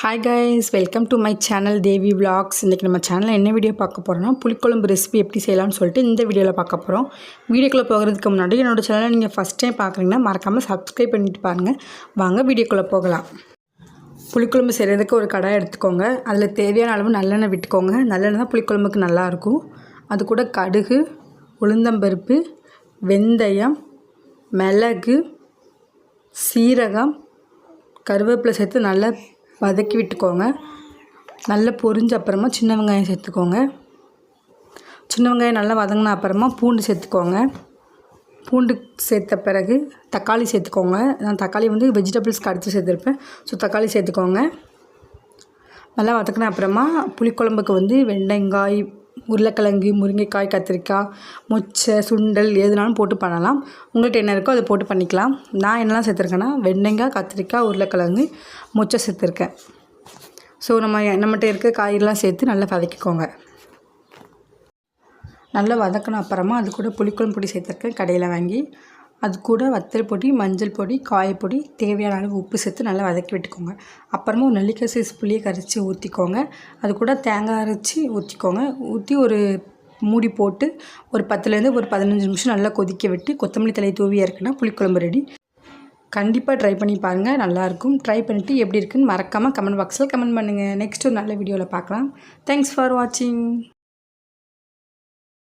Hi guys welcome to my channel Devi vlogs இன்றைக்கி நம்ம சேனலில் என்ன வீடியோ பார்க்க போகிறோம்னா புளிக்குழம்பு ரெசிபி எப்படி செய்யலாம்னு சொல்லிட்டு இந்த வீடியோவில் பார்க்க போகிறோம் வீடியோக்குள்ளே போகிறதுக்கு முன்னாடி என்னோட சேனலை நீங்கள் ஃபஸ்ட் டைம் பார்க்குறீங்கன்னா மறக்காமல் சப்ஸ்கிரைப் பண்ணிட்டு பாருங்கள் வாங்க வீடியோக்குள்ளே போகலாம். புளிக்குழம்பு செய்கிறதுக்கு ஒரு கடாய் எடுத்துக்கோங்க. அதில் தேவையான அளவு நல்லெண்ணெய் விட்டுக்கோங்க. நல்லெண்ணெய் தான் புளிக்குழம்புக்கு நல்லாயிருக்கும் அது கூட கடுகு உளுந்தம்பருப்பு வெந்தயம் மிளகு சீரகம் கருவேப்பிலை சேர்த்து நல்லா வதக்கி விட்டுக்கோங்க. நல்லா பொரிஞ்ச அப்புறமா சின்ன வெங்காயம் சேர்த்துக்கோங்க. சின்ன வெங்காயம் நல்லா வதங்கின அப்புறமா பூண்டு சேர்த்துக்கோங்க. பூண்டு சேர்த்த பிறகு தக்காளி சேர்த்துக்கோங்க. நான் தக்காளி வந்து வெஜிடபிள்ஸ்க்கு அடுத்து சேர்த்துருப்பேன். ஸோ தக்காளி சேர்த்துக்கோங்க. நல்லா வதக்கின அப்புறமா புளிக்குழம்புக்கு வந்து வெண்டைங்காய் உருளைக்கிழங்கு முருங்கைக்காய் கத்திரிக்காய் மொச்சை சுண்டல் எதுனாலும் போட்டு பண்ணலாம். உங்கள்கிட்ட என்ன இருக்கோ அதை போட்டு பண்ணிக்கலாம். நான் என்னெல்லாம் சேர்த்துருக்கேன்னா வெண்டைங்காய் கத்திரிக்காய் உருளைக்கிழங்கு மொச்சை சேர்த்துருக்கேன். ஸோ நம்ம நம்மகிட்ட இருக்க காய்கறிலாம் சேர்த்து நல்லா வதக்கிக்கோங்க. நல்லா வதக்கின அப்புறமா அது கூட புளிக்குழம்பு பொடி சேர்த்துருக்கேன் கடையில் வாங்கி. அது கூட வத்தல் பொடி மஞ்சள் பொடி காயப்பொடி தேவையான அளவு உப்பு சேர்த்து நல்லா வதக்கி விட்டுக்கோங்க. அப்புறமா ஒரு நெல்லிக்காய் சைஸ் புளியை கரைச்சி ஊற்றிக்கோங்க அது கூட தேங்காய் அரைச்சி ஊற்றிக்கோங்க ஊற்றி ஒரு மூடி போட்டு ஒரு பத்துலேருந்து ஒரு பதினஞ்சு நிமிஷம் நல்லா கொதிக்க விட்டு கொத்தமல்லி தலை தூவி இருக்குன்னா புளிக்குழம்பு ரெடி. கண்டிப்பாக ட்ரை பண்ணி பாருங்கள் நல்லாயிருக்கும் ட்ரை பண்ணிவிட்டு எப்படி இருக்குன்னு மறக்காமல் கமெண்ட் பாக்ஸில் கமெண்ட் பண்ணுங்கள் நெக்ஸ்ட் ஒரு நல்ல வீடியோவில் பார்க்கலாம். தேங்க்ஸ் ஃபார் வாட்சிங்